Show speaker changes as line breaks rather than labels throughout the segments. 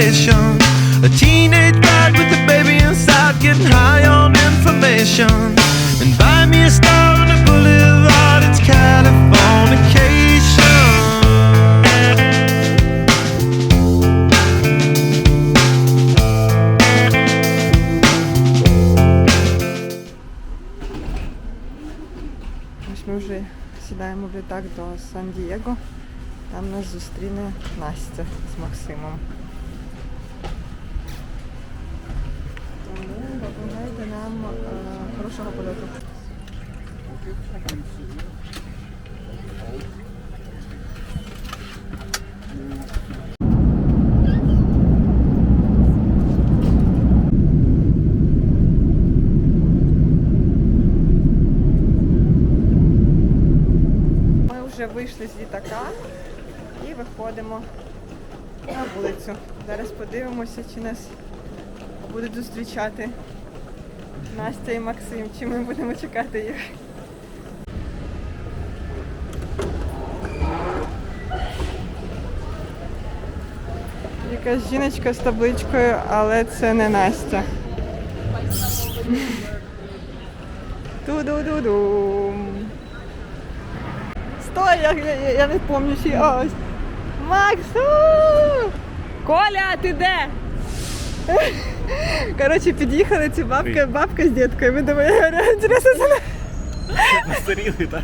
constellation. A teenage bride with a baby inside, getting high on information. And buy me a star on the boulevard, it's Californication.
Ось ми вже сідаємо в літак до Сан-Дієго. Там нас зустріне Настя з Максимом. Подивимося, чи нас будуть зустрічати Настя і Максим, чи ми будемо чекати їх. Якась жіночка з табличкою, але це не Настя. Ту-ду-ду-дум. Стой, я, я, я не пам'ятаю, чи ось. Максу! Коля, ти де? Коротше, під'їхали ці бабки, бабка з діткою. Ми думаємо, інтересно, це
Постаріли, так?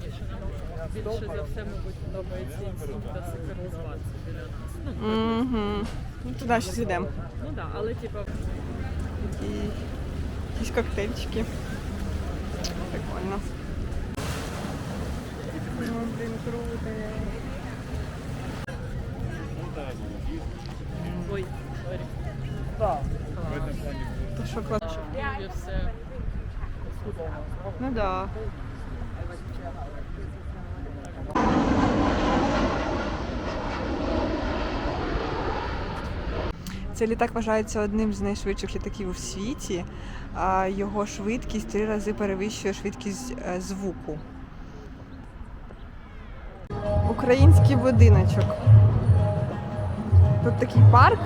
Більше за все, мабуть, подобається інститут та сикаризація біля нас. Ну,
Угу. Ну, туди ще йдемо.
ну да, але типа
Такі якісь коктейльчики. Прикольно. Ну, блін, круто.
ой, сорі.
То що класно?
Що в Києві все
Ну да. Цей літак вважається одним з найшвидших літаків у світі, а його швидкість три рази перевищує швидкість е, звуку. Український будиночок. Тут такий парк,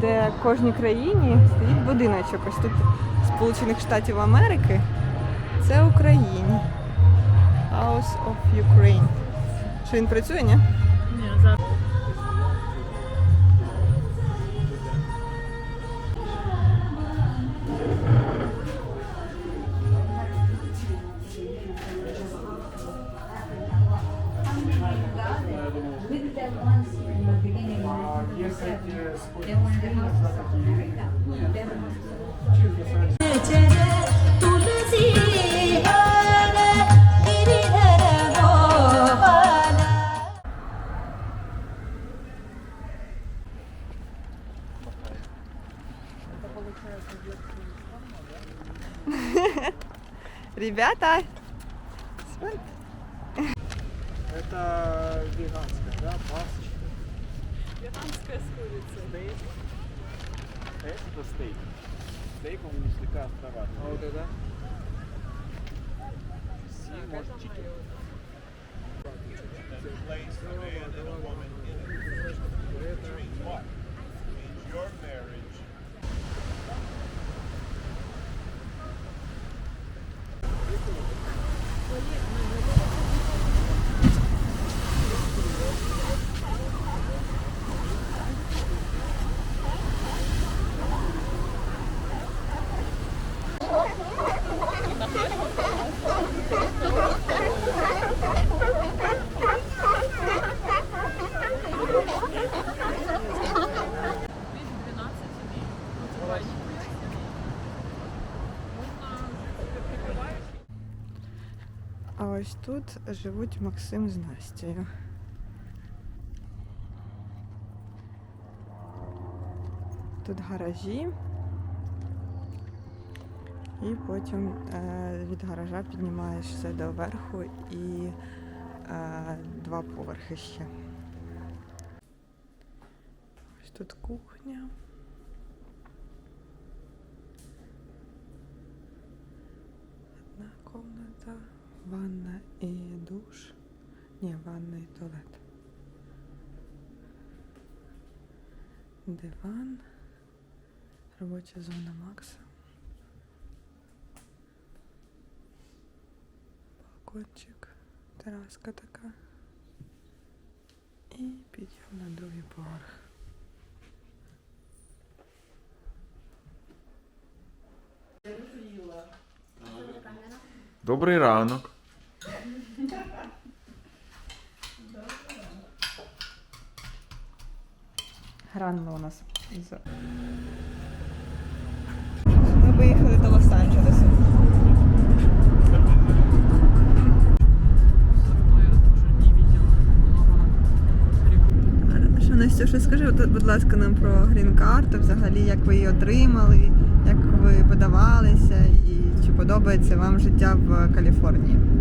де в кожній країні стоїть будиночок. Ось тут Сполучених Штатів Америки. Це Україна. House of Ukraine. Що він працює, ні?
Ні,
Ребята!
Это веганская, да, пасочка.
В'єтнамська з курицею.
Стейк. Это стейк. Стейк он не слегка островат. А вот это? Си, может, чикен.
Your marriage
Ось тут живуть Максим з Настею. Тут гаражі. І потім е, від гаража піднімаєшся до верху і е, два поверхи ще. Ось тут кухня. Одна кімната ванна і душ. Ні, ванна і туалет. Диван. Робоча зона Макса. Балкончик. Тераска така. І підйом на другий поверх.
Добрий ранок.
гранула у нас. Ми виїхали до Лос-Анджелесу. Що Настя, скажи, будь ласка, нам про грін-карту, взагалі, як ви її отримали, як ви подавалися і чи подобається вам життя в Каліфорнії?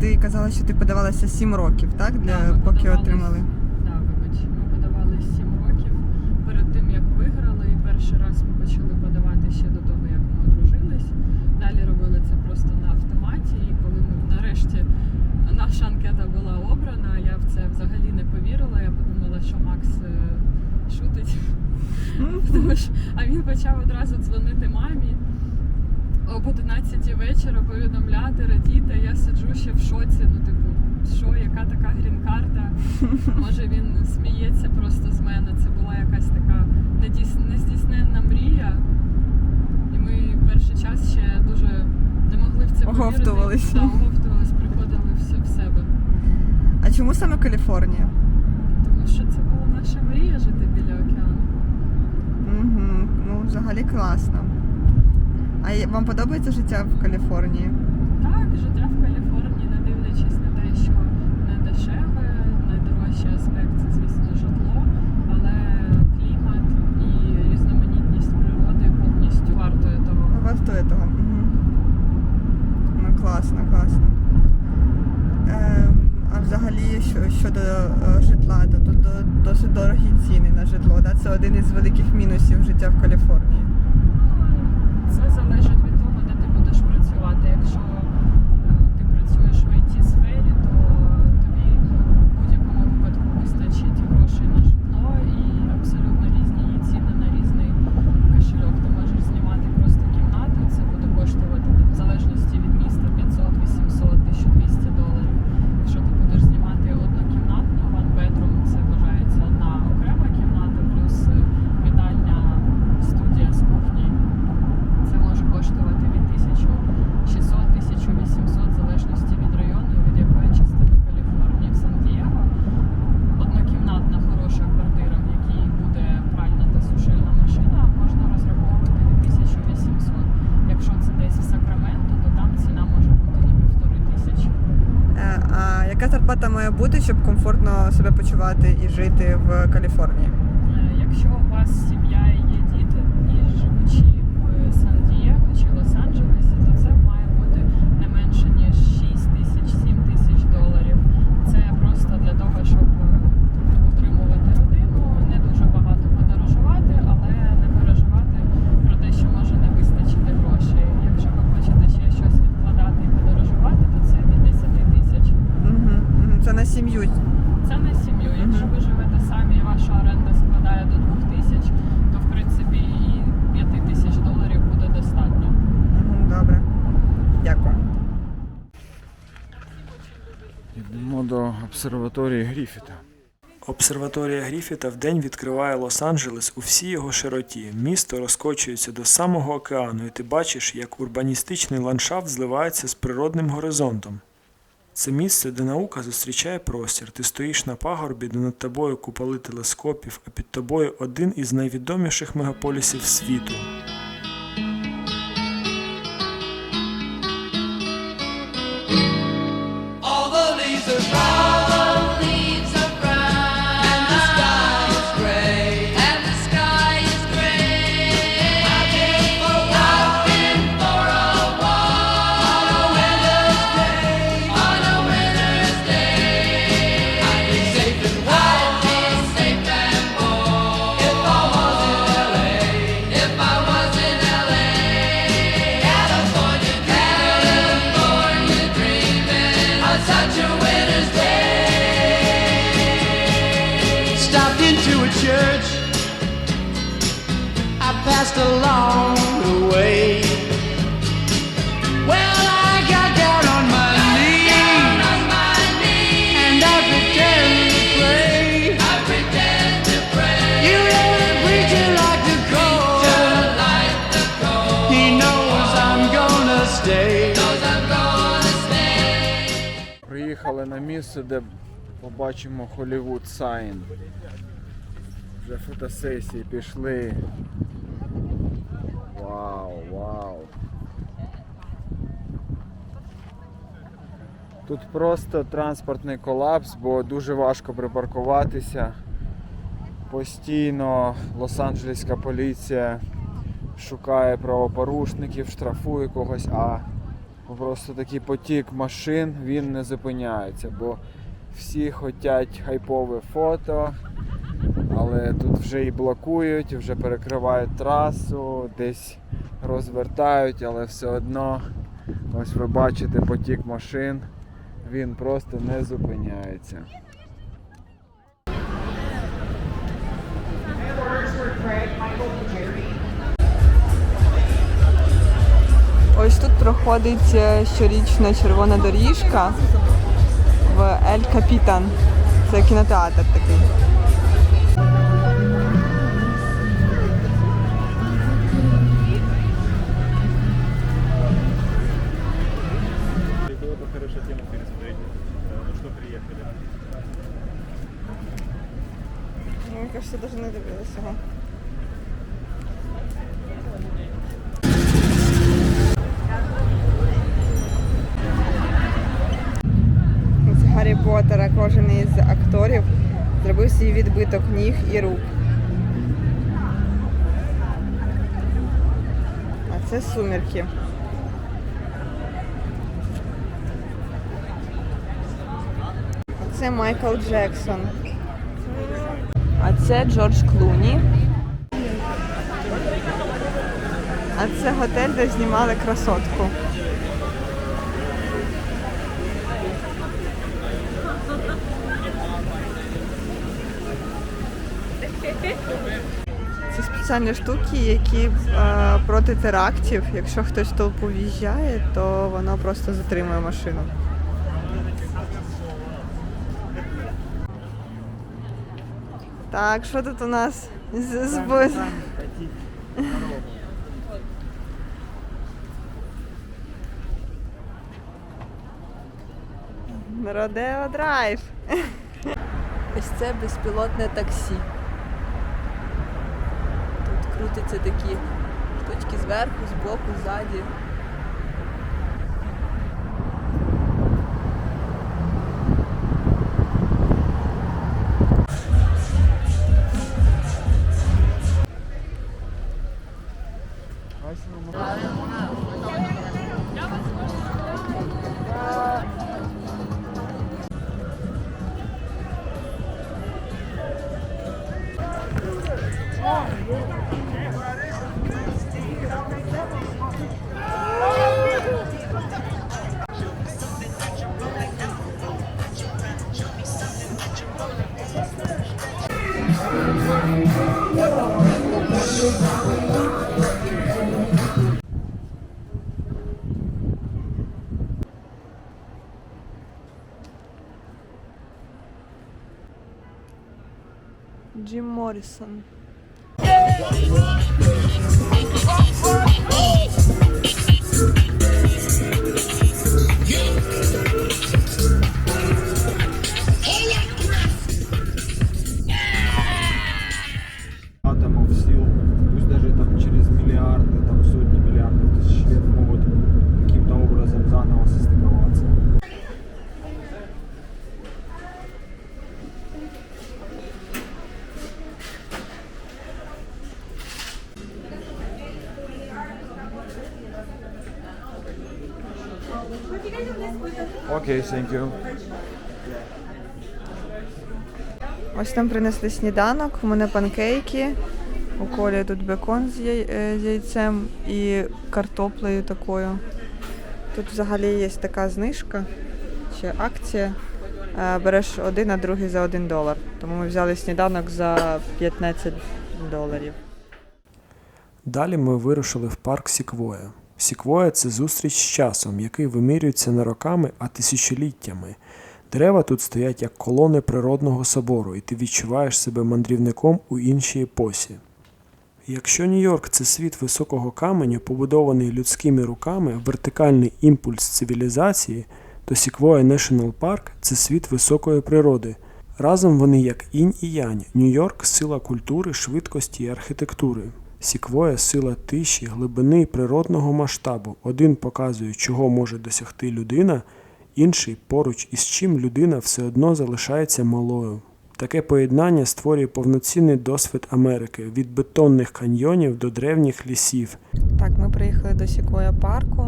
ти
казала, що ти подавалася сім років, так? Для,
да,
Поки отримали.
Може він сміється просто з мене. Це була якась така нездійсненна мрія. І ми перший час ще дуже не могли в це повірити. Оговтувались. Так, оговтувались, приходили все в себе.
А чому саме Каліфорнія?
Тому що це була наша мрія жити біля океану.
Угу, Ну, взагалі класно. А вам подобається життя в Каліфорнії?
Ціни на житло. Да? Це один із великих мінусів життя в Каліфорнії.
Це залежить від того, де ти будеш працювати. Якщо е, ти працюєш в it сфері, то тобі в будь-якому випадку вистачить грошей на житло і абсолютно різні є ціни на різний кошельок. Ти можеш знімати просто кімнату, це буде коштувати там, в залежності від міста 500, 800, 1200 доларів. Якщо ти будеш знімати однокімнатну one bedroom, це вважається одна окрема кімната, плюс е, вітальня студія з кухні. Це може коштувати від 1600 1800 в залежності від району і від якої частини Каліфорнії. В Сан-Дієго однокімнатна хороша квартира, в якій буде пральна та сушильна машина, можна розраховувати від 1800. Якщо це десь в Сакраменто, то там ціна може бути і півтори тисячі.
Е, А яка зарплата має бути, щоб комфортно себе почувати і жити в Каліфорнії?
Е, Якщо у вас сім'я і є діти, і живучи в Сан-Дієго чи Лос-Анджелесі, то це має бути не менше ніж 6 тисяч, 7 тисяч доларів. Це просто для того, щоб е, утримувати родину, не дуже багато подорожувати, але не переживати про те, що може не вистачити грошей. Якщо ви хочете ще щось відкладати і подорожувати, то це від 10 тисяч.
Угу. Це на сім'ю.
Це на сім'ю. Якщо ви живете самі і ваша оренда складає до 2000, то в принципі і 5 тисяч доларів буде достатньо.
Угу, добре. Дякую.
Йдемо до обсерваторії Гріфіта.
Обсерваторія Гріфіта вдень відкриває Лос-Анджелес у всій його широті. Місто розкочується до самого океану, і ти бачиш, як урбаністичний ландшафт зливається з природним горизонтом. Це місце, де наука зустрічає простір. Ти стоїш на пагорбі, де над тобою куполи телескопів, а під тобою один із найвідоміших мегаполісів світу.
Along the way. Well, I got down on my knees
on my knees.
and I pretend to pray.
I pretend to pray.
You know the preacher like to call.
like the cold.
He knows I'm gonna stay.
Knows I'm gonna stay.
Приїхали на місце, де побачимо Hollywood Sign. Вже фотосесії пішли. Вау, вау. Тут просто транспортний колапс, бо дуже важко припаркуватися. Постійно Лос-Анджелеська поліція шукає правопорушників, штрафує когось, а просто такий потік машин він не зупиняється, бо всі хочуть хайпове фото, але тут вже і блокують, вже перекривають трасу, десь розвертають, але все одно ось ви бачите потік машин, він просто не зупиняється.
Ось тут проходить е, щорічна червона доріжка в Ель Капітан. Це кінотеатр такий. Це сумірки. це Майкл Джексон. А це Джордж Клуні. А це готель, де знімали красотку. Це спеціальні штуки, які е, проти терактів. Якщо хтось толпу в'їжджає, то воно просто затримує машину. Так, що тут у нас з, з... Родео драйв. Ось це безпілотне таксі. Крутяться такі штучки зверху, збоку, ззаді.
de Morrison. Окей, thank you.
Ось нам принесли сніданок, у мене панкейки. У колі тут бекон з, яй- е, з яйцем і картоплею такою. Тут взагалі є така знижка чи акція. Е, Береш один, а другий за один долар. Тому ми взяли сніданок за 15 доларів.
Далі ми вирушили в парк Сіквоя. Сіквоя це зустріч з часом, який вимірюється не роками, а тисячоліттями. Дерева тут стоять як колони природного собору, і ти відчуваєш себе мандрівником у іншій епосі. Якщо Нью-Йорк це світ високого каменю, побудований людськими руками, вертикальний імпульс цивілізації, то Sequoia National Park – це світ високої природи. Разом вони як інь і янь. Нью-Йорк сила культури, швидкості і архітектури. Сіквоя сила тиші, глибини природного масштабу. Один показує, чого може досягти людина, інший поруч із чим людина все одно залишається малою. Таке поєднання створює повноцінний досвід Америки від бетонних каньйонів до древніх лісів.
Так, ми приїхали до Сікоя парку.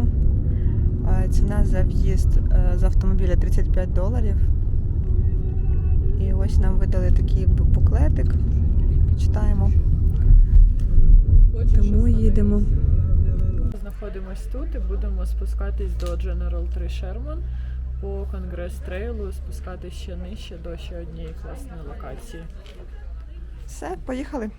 Е, Ціна за в'їзд е, з автомобіля 35 доларів. І ось нам видали такий буклетик. Почитаємо. Тому їдемо.
Знаходимось тут і будемо спускатись до General 3 Sherman по Конгрес Трейлу, спускатись ще нижче до ще однієї класної локації.
Все, поїхали.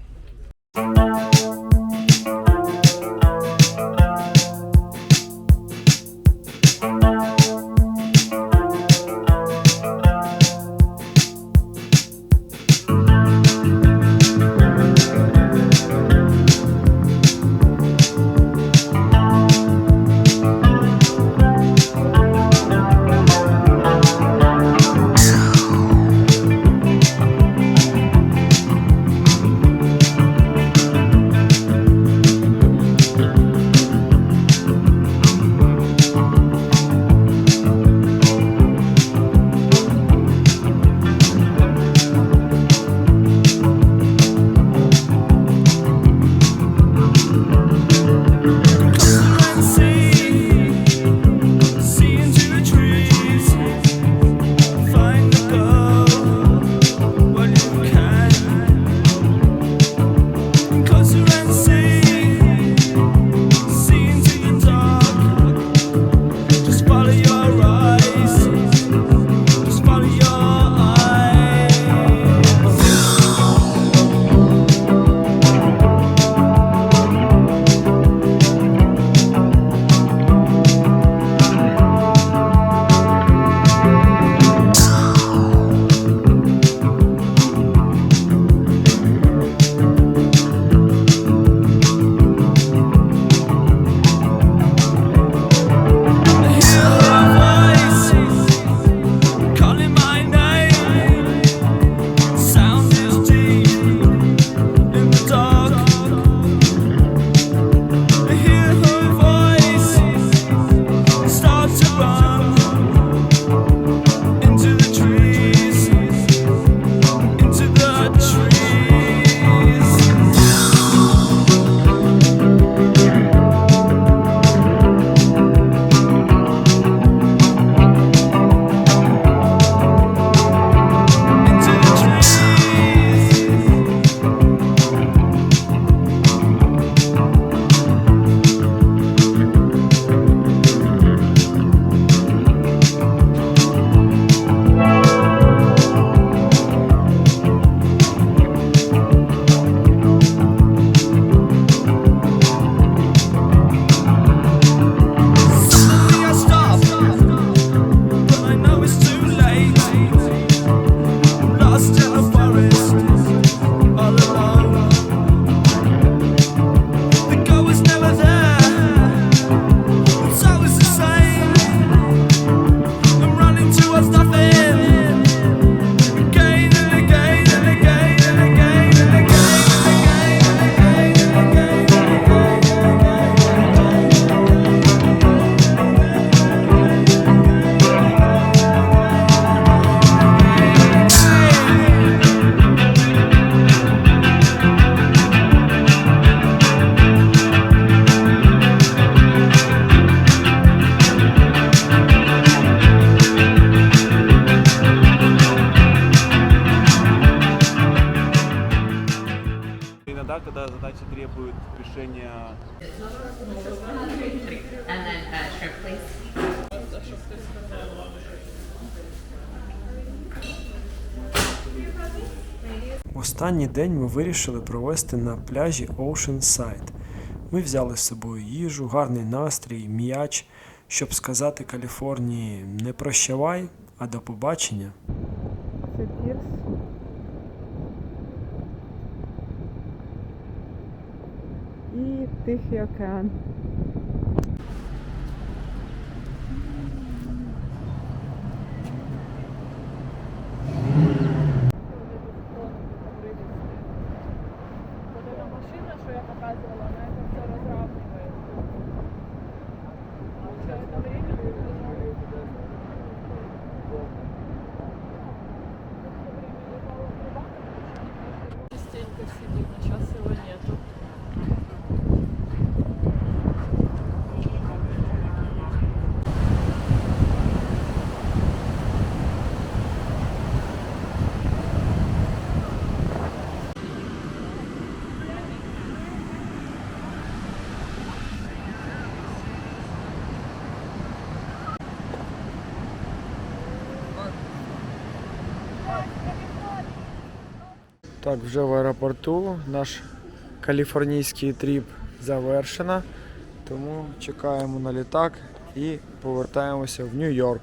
Останній день ми вирішили провести на пляжі Oceanside. Ми взяли з собою їжу, гарний настрій, м'яч, щоб сказати Каліфорнії не прощавай, а до побачення.
Це пірс. І Тихий океан.
Так, вже в аеропорту наш каліфорнійський тріп завершено. Тому чекаємо на літак і повертаємося в Нью-Йорк.